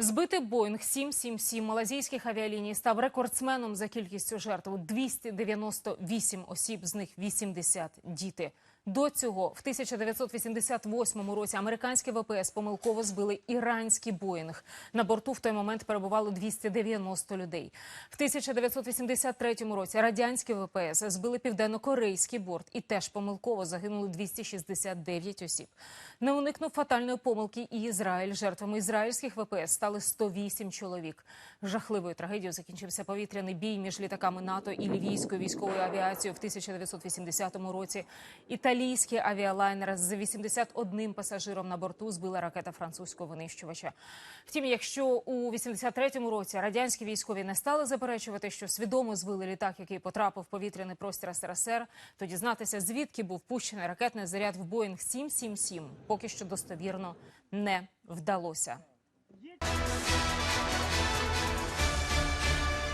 Збитий Боїнг 777 малазійських авіаліній став рекордсменом за кількістю жертв. 298 осіб, з них 80 – діти. До цього в 1988 році американські ВПС помилково збили іранський Боїнг. На борту в той момент перебувало 290 людей. В 1983 році радянські ВПС збили південно-корейський борт і теж помилково загинули 269 осіб. Не уникнув фатальної помилки і Ізраїль. Жертвами ізраїльських ВПС стали 108 чоловік. Жахливою трагедією закінчився повітряний бій між літаками НАТО і лівійською військовою авіацією в 1980 році. Італійський авіалайнер з 81 пасажиром на борту збила ракета французького винищувача. Втім, якщо у 83-му році радянські військові не стали заперечувати, що свідомо збили літак, який потрапив в повітряний простір СРСР, то дізнатися, звідки був пущений ракетний заряд в Боїнг 777, поки що достовірно не вдалося.